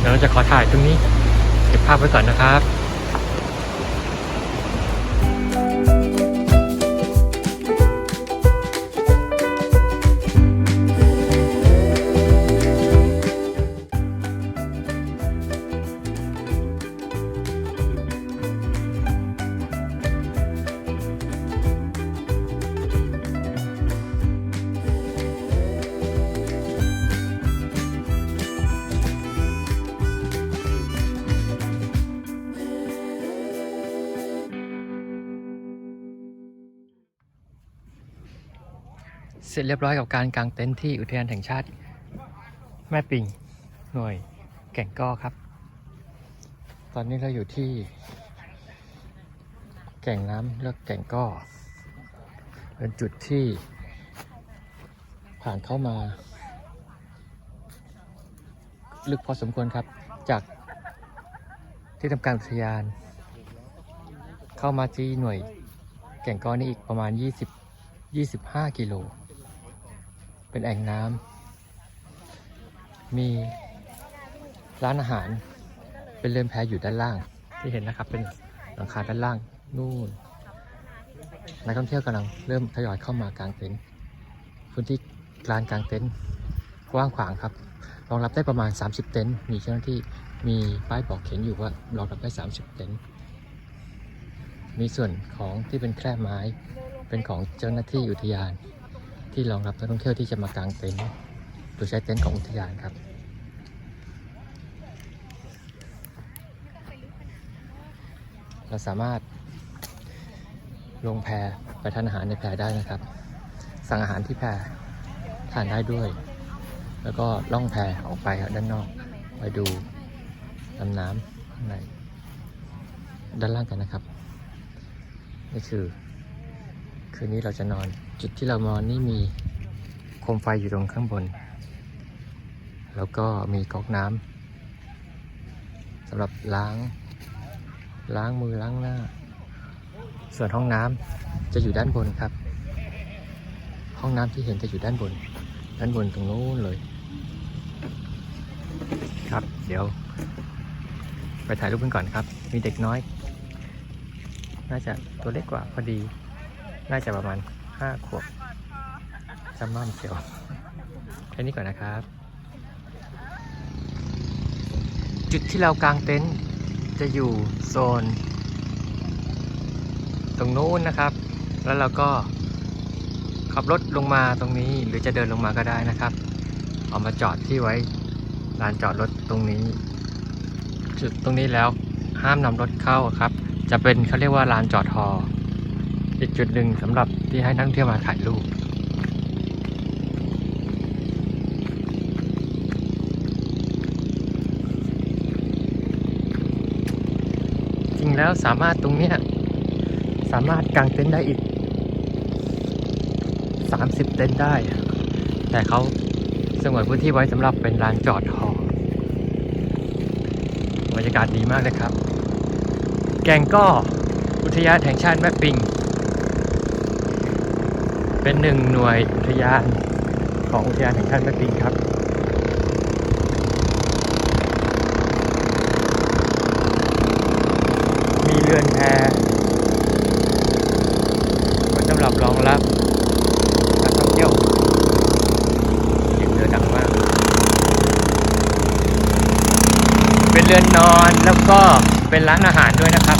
เราจะขอถ่ายตรงนี้ เก็บภาพไว้ก่อนนะครับ เสร็จเรียบร้อยกับการกางเต็นท์ที่อุทยานแห่งชาติ แม่ปิงหน่วยแก่งก้อครับ ตอนนี้เราอยู่ที่ แก่งน้ำเลือกแก่งก้อ เป็นจุดที่ ผ่านเข้ามา ลึกพอสมควรครับ จากที่ทำการอุทยาน เข้ามาที่หน่วยแก่งก้อนี่อีกประมาณ 20 25 กิโล เป็นแอ่งน้ำมีร้านอาหาร เป็นเรือนแพอยู่ด้านล่าง ที่เห็นนะครับเป็นหลังคาด้านล่างนู่นนักท่องเที่ยวกำลังเริ่มทยอยเข้ามากางเต็นท์พื้นที่ลานกางเต็นท์กว้างขวางครับรองรับได้ประมาณ 30 เต็นท์มีเจ้าหน้าที่มีป้ายบอกเขียนอยู่ว่ารองรับได้ 30 เต็นท์มีส่วนของที่เป็นแคร่ไม้เป็นของเจ้าหน้าที่อุทยาน ที่รองรับนักท่องเที่ยวที่จะมากางเต็นท์โดยใช้เต็นท์ของอุทยานครับ เราสามารถลงแพไปทานอาหารในแพได้นะครับ สั่งอาหารที่แพทานได้ด้วย แล้วก็ล่องแพออกไปด้านนอกไปดูลำน้ำข้างในด้านล่างกันนะครับ นี่คือ คืนนี้เราจะนอน จุดที่เรานอนนี่มีโคมไฟอยู่ตรงข้างบน แล้วก็มีก๊อกน้ำสำหรับล้าง ล้างมือล้างหน้า ส่วนห้องน้ำจะอยู่ด้านบนครับ ห้องน้ำที่เห็นจะอยู่ด้านบน ด้านบนตรงนู้นเลย ครับเดี๋ยว ไปถ่ายรูปกันก่อนครับ มีเด็กน้อย น่าจะตัวเล็กกว่าพอดี น่าจะประมาณห้าขวบจำม่ำเชียวแค่นี้ก่อนนะครับ จุดที่เรากางเต็นท์จะอยู่โซน ตรงนู้นนะครับ แล้วเราก็ขับรถลงมาตรงนี้หรือจะเดินลงมาก็ได้นะครับ เอามาจอดที่ไว้ลานจอดรถตรงนี้ จุดตรงนี้แล้วห้ามนำรถเข้าครับ จะเป็นเขาเรียกว่าลานจอดฮอ อีกจุดหนึ่งสำหรับที่ให้นักท่องเที่ยวมาถ่ายรูปจริงแล้วสามารถตรงเนี้ยสามารถกางเต็นท์ได้อีก 30 เต็นท์ได้ แต่เขาสงวนพื้นที่ไว้สำหรับเป็นลานจอดฮอบรรยากาศดีมากเลยครับ แกงก็อุทยานแห่งชาติแม่ปิง เป็นหนึ่งหน่วยอุทยานของอุทยานแห่งชาติแม่ปิงครับมีเรือนแพไว้สำหรับรองรับนักท่องเที่ยวเสียงเรือดังมาก เป็นเรือนนอนแล้วก็เป็นร้านอาหารด้วยนะครับ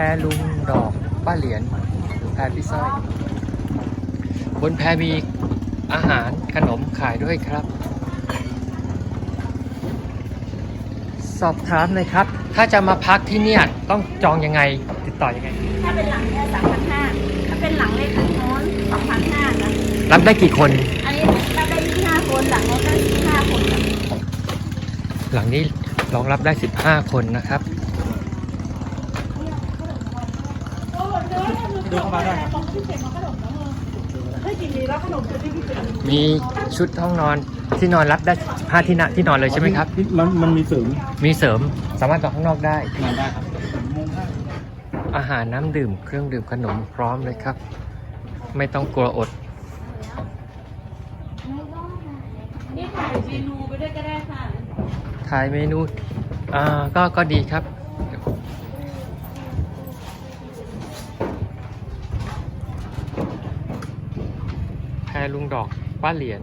แพลุงดอกป้าเหรียญแพพี่สร้อยบนแพมีอาหารขนมขายด้วยครับ สอบถามเลยครับ ถ้าจะมาพักที่เนี่ยต้องจองยังไงติดต่อยังไง ถ้าเป็นหลังเนี่ยสามพันห้าถ้าเป็นหลังเล็กทางโน้นสองพันห้านะรับได้กี่คน อันนี้ถ้าได้ยี่ห้าคนหลังโน้นได้ยี่ห้าคนนะหลังนี้รองรับได้15คนนะครับ เดินเข้ามาได้ครับมีชุดห้องนอนที่นอนรับได้15ที่นอนที่นอนเลยใช่ไหมครับ มันมันมีเสริมมีเสริมสามารถจองข้างนอกได้งานได้ครับมุ้งอาหารน้ำดื่มเครื่องดื่มขนมพร้อมเลยครับ ไม่ต้องกลัวอดนี่ถ่ายเมนูไปด้วยก็ได้ค่ะถ่ายเมนูอ่าก็ก็ดีครับ แพร ลุงดอกป้าเหรียญ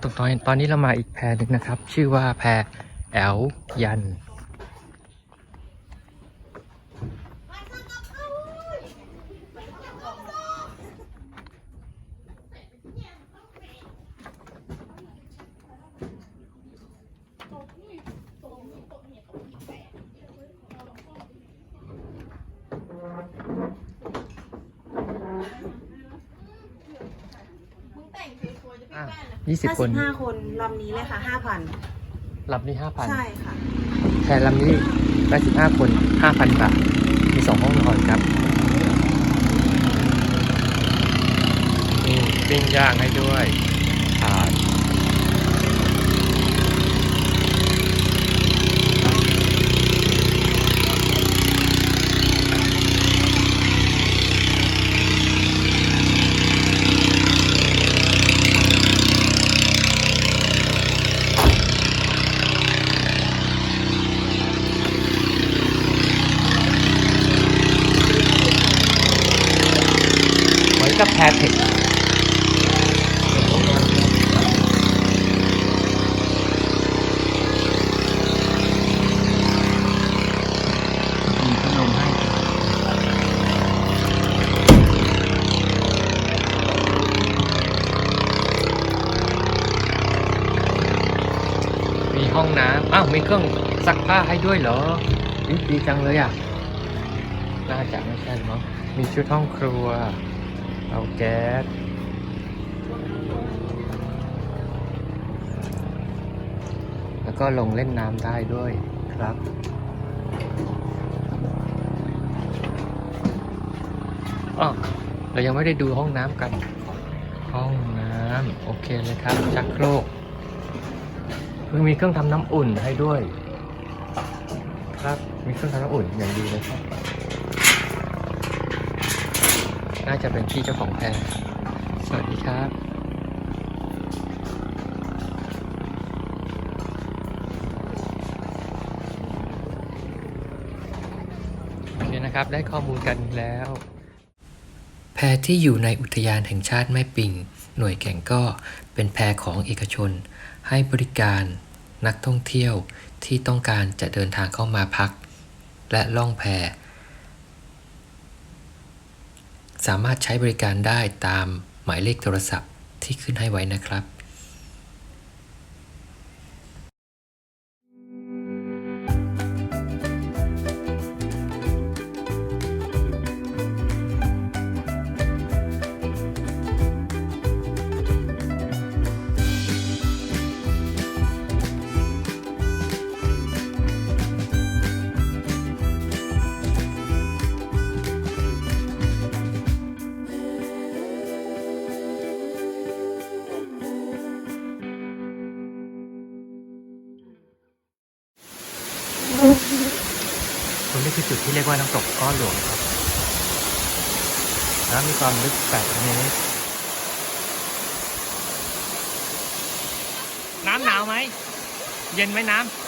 ตอนตอนตอนนี้เรามาอีกแพรหนึ่งนะครับ ชื่อว่าแพรแอลยัน อะ ยี่สิบห้าคสินบห้าคนลำนี้เลยค่ะห้าพันลำนี้ห้าพันใช่ค่ะแพรลำนี้ได้สิบห้าคนห้าพันบาทมีสองห้องนอนครับนี่ปิ้งย่างให้ด้วย กับแพรเทคมีขนมให้มีห้องน้ำอ้าว มีเครื่องซักผ้าให้ด้วยเหรอดีจังเลยอะ น่าจะไม่ใช่มั้งมีชุดห้องครัวาแก๊สแล้วก็ลงเล่นน้ำได้ด้วยครับอ๋อเรายังไม่ได้ดูห้องน้ำกัน ห้องน้ำโอเคเลยครับ ชักโครกเพิ่งมีเครื่องทำน้ำอุ่นให้ด้วย ครับ มีเครื่องทำน้ำอุ่นอย่างดีเลยครับ น่าจะเป็นพี่เจ้าของแพรสวัสดีครับ โอเคนะครับ ได้ข้อมูลกันแล้ว แพรที่อยู่ในอุทยานแห่งชาติแม่ปิง หน่วยแก่งก็เป็นแพรของเอกชน ให้บริการนักท่องเที่ยวที่ต้องการจะเดินทางเข้ามาพัก และล่องแพ สามารถใช้บริการได้ตามหมายเลขโทรศัพท์ที่ขึ้นให้ไว้นะครับ นี่คือจุดที่เรียกว่าน้ำตกก้อนหลวงครับน้ำมีความลึก8เมตรน้ำหนาวไหม เย็นไหมน้ำ